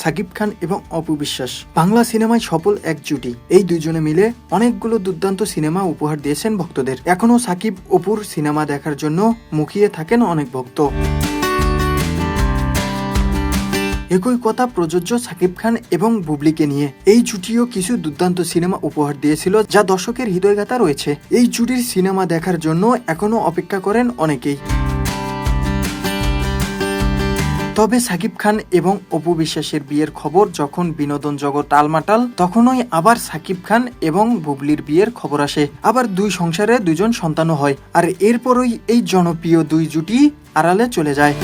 সাকিব খান এবং অপু বিশ্বাস। বাংলা সিনেমায় সফল এক জুটি এই দুজনে মিলে অনেকগুলো দুর্দান্ত সিনেমা উপহার দিয়েছেন ভক্তদের। এখনও সাকিব অপুর সিনেমা দেখার জন্য মুখিয়ে থাকেন অনেক ভক্ত। একই কথা প্রযোজ্য সাকিব খান এবং বুবলিকে নিয়ে। এই জুটিও কিছু দুর্দান্ত সিনেমা উপহার দিয়েছিল যা দর্শকের হৃদয়গাথা রয়েছে। এই জুটির সিনেমা দেখার জন্য এখনও অপেক্ষা করেন অনেকেই। তবে সাকিব খান এবং অপু বিশ্বাসের বিয়ের খবর যখন বিনোদন জগৎ টালমাটাল তখনই আবার সাকিব খান এবং বুবলির বিয়ের খবর আসে। আবার দুই সংসারে দুজন সন্তানও হয়, আর এরপরই এই জনপ্রিয় দুই জুটি আড়ালে চলে যায়।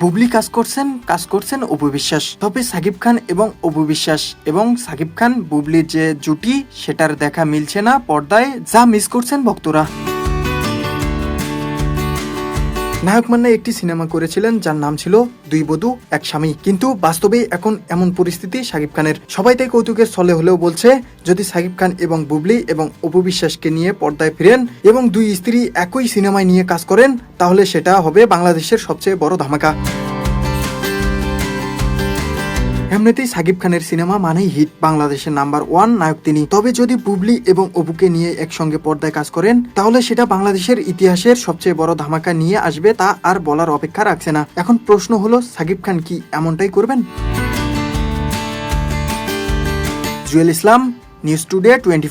বুবলি কাজ করছেন কাজ করছেন অপু বিশ্বাস। তবে সাকিব খান এবং অপু বিশ্বাস এবং সাকিব খান বুবলির যে জুটি, সেটার দেখা মিলছে না পর্দায়, যা মিস করছেন ভক্তরা। নায়ক মান্না একটি সিনেমা করেছিলেন যার নাম ছিল দুই বধু, এক স্বামী। কিন্তু বাস্তবে এখন এমন পরিস্থিতি সাকিব খানের। সবাই তাই কৌতুকের স্থলে হলেও বলছে, যদি সাকিব খান এবং বুবলি এবং অপবিশ্বাসকে নিয়ে পর্দায় ফিরেন এবং দুই স্ত্রী একই সিনেমায় নিয়ে কাজ করেন, তাহলে সেটা হবে বাংলাদেশের সবচেয়ে বড় ধামাকা। এমনিতেই সাকিব খানের সিনেমা মানেই হিট। বাংলাদেশের নাম্বার ওয়ান নায়ক তিনি। তবে যদি বুবলি এবং অবুকে নিয়ে একসঙ্গে পর্দায় কাজ করেন, তাহলে সেটা বাংলাদেশের ইতিহাসের সবচেয়ে বড় ধামাকা নিয়ে আসবে তা আর বলার অপেক্ষা রাখছে না। এখন প্রশ্ন হলো, সাকিব খান কি এমনটাই করবেন? Jewel Islam, news today twenty